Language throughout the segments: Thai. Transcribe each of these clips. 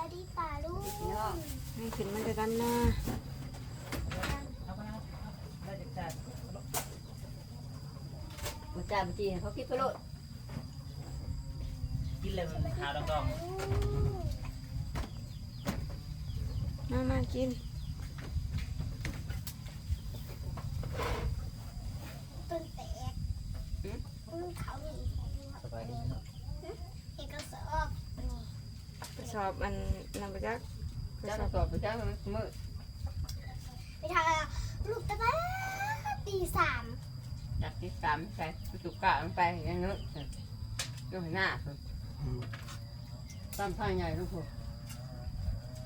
ายดีป่าลูกให้ขึ้นมาด้วยกันนะจ่าบุจามจีเขาคิดไปโลดกินเลยมันขาวดองมามากิน ต้นแตกอืมเขาหนี ๆสบายดีเนาะ เอกสาร สอบอันนำไปจักเจ้าสอบไปเจ้ามันมืดไปทางลูกตะบ้าตีสามจากที่สามใส่สุกกะลงไปอย่างนู้นลงหน้าต้นท่าใหญ่ลูกผู้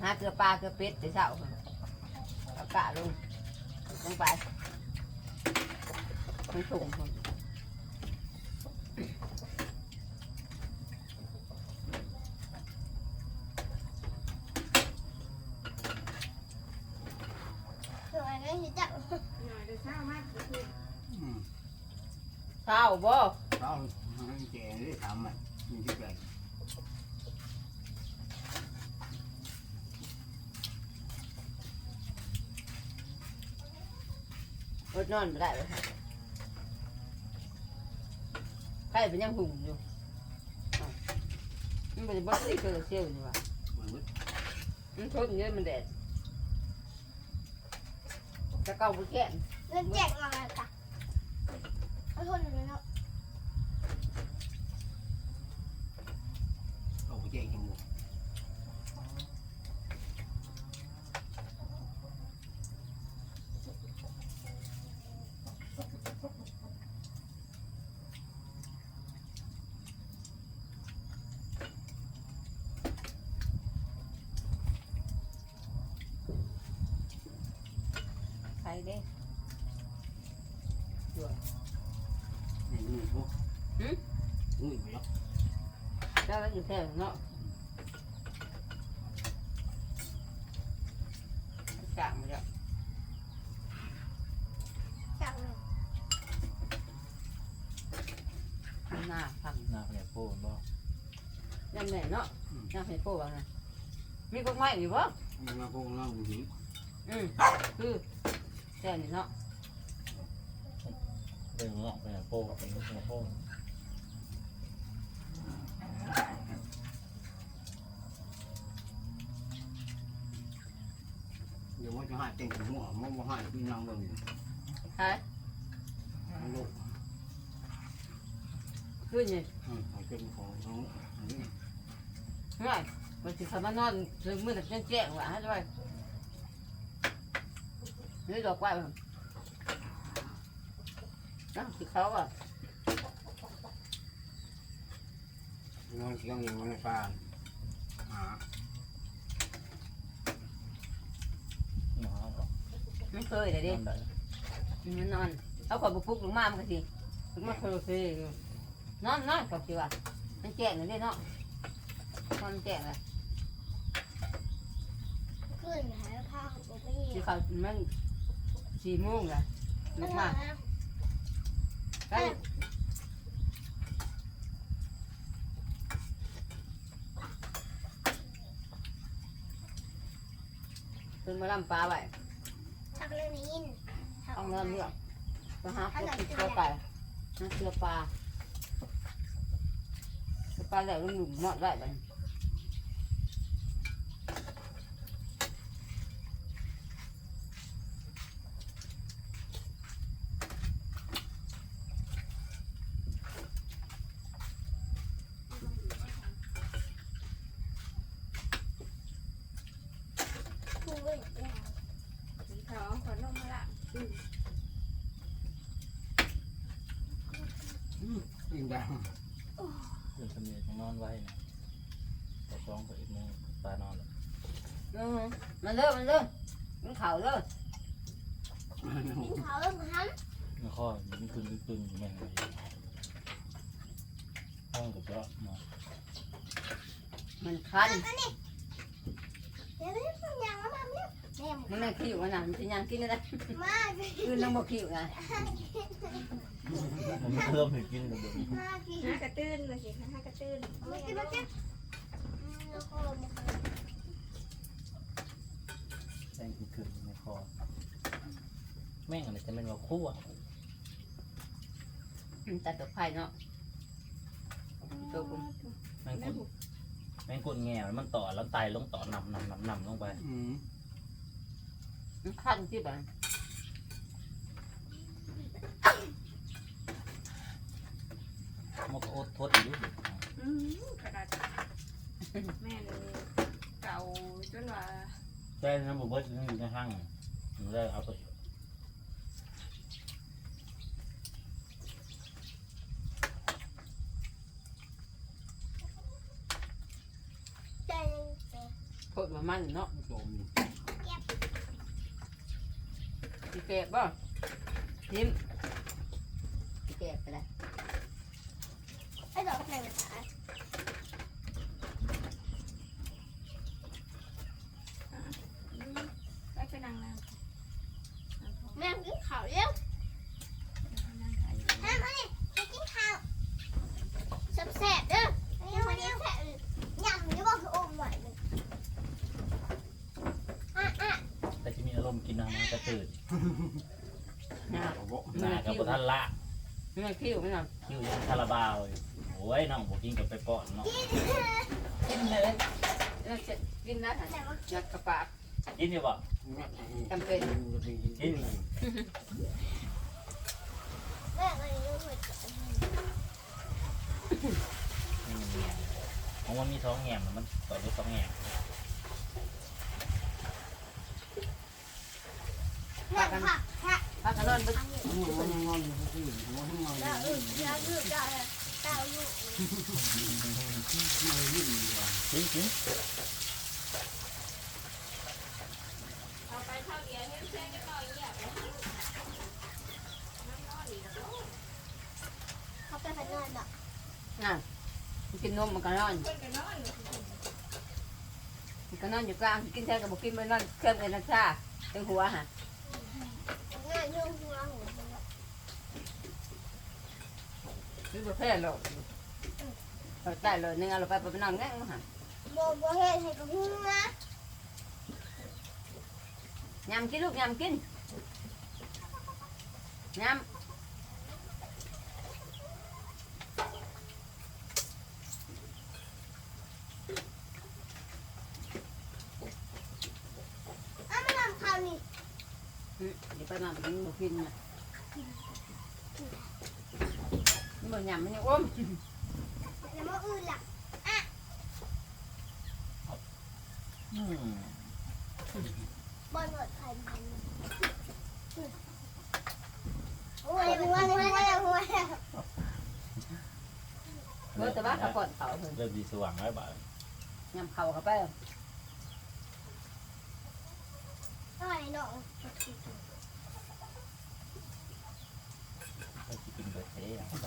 หาเกลือปลาเกลือเป็ดแต่เช้าเอากะลงลงไปมันสูงคน หน่อย ก็จะจับหน่อยเดี๋ยวเช้ามากคือเช้าบ่ Đó, chè đấy thầm mày, nhìn chút vậy. อดนอนไม่ได้เลยค่ะใครเป็นยังหุ่มอยู่อ้าวมันเป็นบัตรที่เกลือเชี่ยวอยู่ว่ะ Mày biết, มันทนเยอะมันแดด จะเก่าบุแก่นเงินแจกมาแล้วจ้ะเอาทนเลยเนาะ cậu có chè trong mùa. ใค รเด้ Nhìn người vô. Ừ? Người vậy đó. เจ้าแล้วอยู่แถวเนาะกะมาแล้วจับเลยหน้าพังหน้าเนี่ยโป้บ่ยังแม่เนาะหน้าให้โป้ว่าไงมีพวกไม้อยู่บ่ Nhưng mà cô nó cũng dữ. อืมคือ แต่นี่เนาะเป็นเงาะเป็นโป้เป็นโป้ Giờ mới cho hai tiền của mua, mua mua hai pin năng đồng. ใช่ Nó lộ. คือนี่ Ừ, hai cân của nó. Ừ. ง่ายมันสิเขามานอนถึงมือแต่แจ้งๆว่าให้ด้ว ยนี่ดอกไม้มันนะสิเขาอะ Nó chỉ có nhiều nó pha. À, หนาวบ่ไม่เคยเลยดินอนได้มันนอนเอาขอบุกปุกลงมามันก็สิถึงมาเคยเคยนอนนอนกับสิว่ามันแจ้งเลยเด้เนาะนอนแจ้งเลยขึ้นหาผ้าของผมไม่สิเห็นเขามัน สี่โมงเลยลุกมาใกล้ขึ้นมาลำปลาไว้ชักเรื่องนี้ยินเอาเงินเลือกไปหาพวกติดตัวไก่หาเสือปลาเสือปลาได้ลุงหนุ่มนอดได้บัดน พูดเลย สีขาวข อนมมาละ pin đào. เป็นสมีต้องนอนไว้นะต่อสองต่ออีกโมงตานอนแล้วอืมมันเลิกมันเลิกมันเข่าเลิกกินเขาเรื่องหันมันข้อมันตึงตึงอยู่แม่งเลยห้องกับเจาะมามันคันอันนี้เดี๋ยวนี้มันยังแล้ว มันนั่งขี้อยู่ขนาดมันจะยังกินได้คือน้องบอกขี้อยู่ไงผมเพิ่มเห็กินกับเด็กห้ากระตื้นเลยสิห้ากระตื้นมากินมากินแตงคือคือในคอแม่งอะไรจะเป็นว่าคั่อ่ตัดตัวไข่เนาะตัวกุ้งแมงกุ้งแมงกุ้งแง่มันต่อแล้วไตลงต่อนำนำนำนำลงไป ขั้นที่แบบมันก็อดทดอยู่อืมกระดาษแม่เลยเก่าจนว่าแต่น้ำบุบเบิ้ลอยู่ในห้างมันได้เอาไปใจโคตรมามันเนาะโดมอยู่ สีแกบบ่ทิมสีแกบไปเลยไอ้ดอกไหนมาตาย ไปไปนั่งนั่ง แม่กินข้าวเร็ว นั่งขายอยู่ แม่มาดิไปกินข้าวแซ่บๆเด้อยังไม่ได้แซ่บเลยยำอยู่บ่คืออมไหวเลยอะอะ แต่จะมีอารมณ์กินอาหารกระตืด นะ เอาบ่ หน้ากับท่านละ ไม่คิ้วไม่นอนคิวยังคาราบาวอยู่โอ้ยน้องบอกกินกับไปป้อนเนาะกินเลยแล้วจะกินนะแต่ว่ายัดกระปากกินอยู่บ่จำเป็นกินแม่ก็ยังไม่เกิดอืมเนี่ยของมันมีท้องแง่มมันต่อด้วยท้องแง่มแม่ผักแค่พักกันนอนไปอันนี้มันงอนอยู่ที่มันงอนอแล้วยู่เออเดี๋ยวยืดได้แต่อายุไม่ยิ้มดีกว่ากิน กินอาไปเท่าเดียวเนี่ยแจ้งกันหน่อยเนี่ยไปนั่งนอนอีกแล้วเขาไปพัฒนาดอกน่ะกินนมมันก็นอนเพิ่นก็นอนมันก็นอนอยู่กลางกินแท้กับบุกินไปนอนเครื่องเอ็นชาตึงหัวฮะ งานยุ่งหัวหัวคือประเภทหรอกเราได้เลยนึงเอาเราไปไปนอนงั้นฮะโบโบเฮ็ดให้กับหัวยำกินลูกยำกินยำาวไม่ทำข้าวนี่ำเดี๋ยวไปนอนกินบุกินน่ะนี่บ่ยำมันยังอ้มแล้วมาอื่นล่ะอืมบอลหมดไข่มันโอ้ยหัวหัวหัวหัวเมื่อแต่ว่าเขาก่อนเขาเพิ่นเริ่มดีสว่างแล้วบ่ายยำเขาเข้าไปไอ้น้อง ก็จะกินเบอร์เซ่อยางไร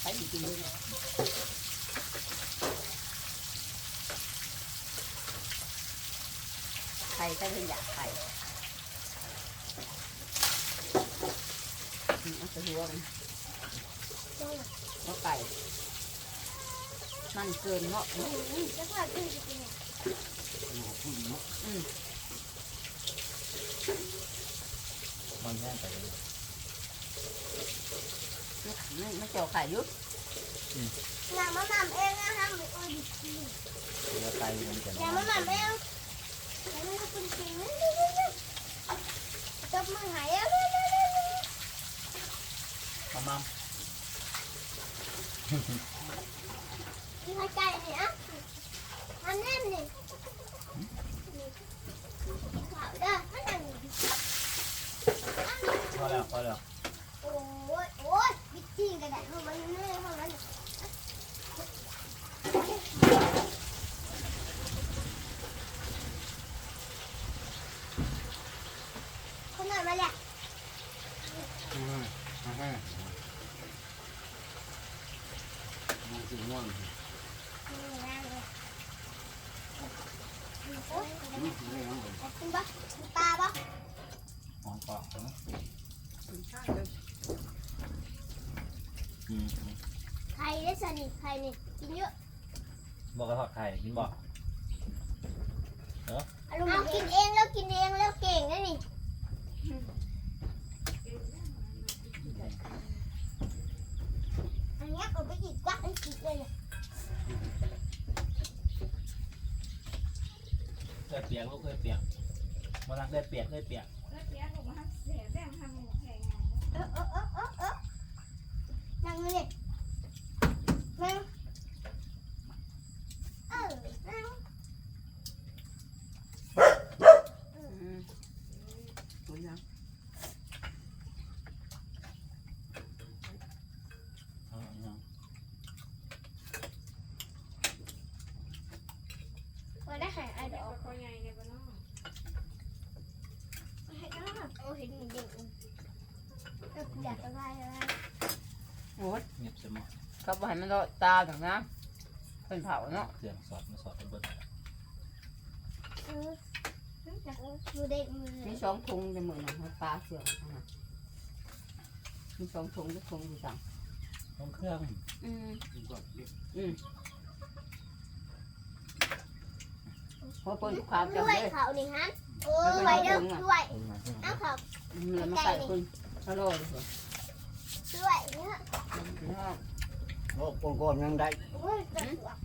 ใช้กินเลยไข่ก็เป็นอยากไข่มเอาไปหัวมันหัวไก่มันเกินเนาะแล้วก็ขึ้นจะเป็นไงมันแห้งไปเลย ไม่ไม่เจาะไข่อยุบงานมาหม่ำเองนะฮะไม่โอ้ยดีเนื้อไตมันจะงานมาหม่ำเองแล้วมันก็เป็นจริงจับมือหายแล้วมามัม มีใครใจเนี่ยอันแน่นนี่ข่าวเด้อมันอันนี้ พอแล้วพอแล้ว โอ้ยโอ้ยบิ๊กจี้กระดาษเข้ามาเรื่อยๆเข้ามา คนหน่อยมาแหละ อืมอ่าฮะมัน สิง่วงโอ้ยอืมไม่ง่วงเลยกินปะปลาปะหอมกรอบนะข้าวเลยอืมไข่ได้สนิทไข่นี่กินเยอะบอกกระทอดไข่กินบอกเอากินเองแล้วกินเองแล้วเก่งนะนี่อันนี้ก็ไปอีกวักอีกทีเลย ได้เปียกลูกเคยเปียกมาลังเคยเปียกเคยเปียกแล้วเปียกผมมาเสียแบ่ทำหมูแข่งไงเออเออเออเออเออนั่งเลยนั่งเออนั่ง อืมหมดยัง เอาเอาเอา มาได้หายไอ้ด เด็ก อก ก็ใหญ่เลยบ้านนอก ให้ได้โอ้ เห็นเด็กเอออยากอะไรอะไรโอ้ยเงียบสมองเขาบอกให้มันรอดตาถึงนะเป็นเผาเนาะเครื่องสอดมาสอดเอาเบิดเอออยากดูเด็กมือมีสองถุงในมือหนึ่งให้ปลาเสือกเอามามีสองถุงทุกถุงอยู่สั่งต้องเครื่องอืมกินก่อนดิเพราะคนความจำด้วยเลยเขานี่ฮะ โอ้ไว้เด้อด้วยเอามาเครื่องเอาเขามันมาใส่คุณฮัลโหลเลยเหรอด้วยเนี่ยเนาะโอ้โกนๆยังได้ โอ้ยกระ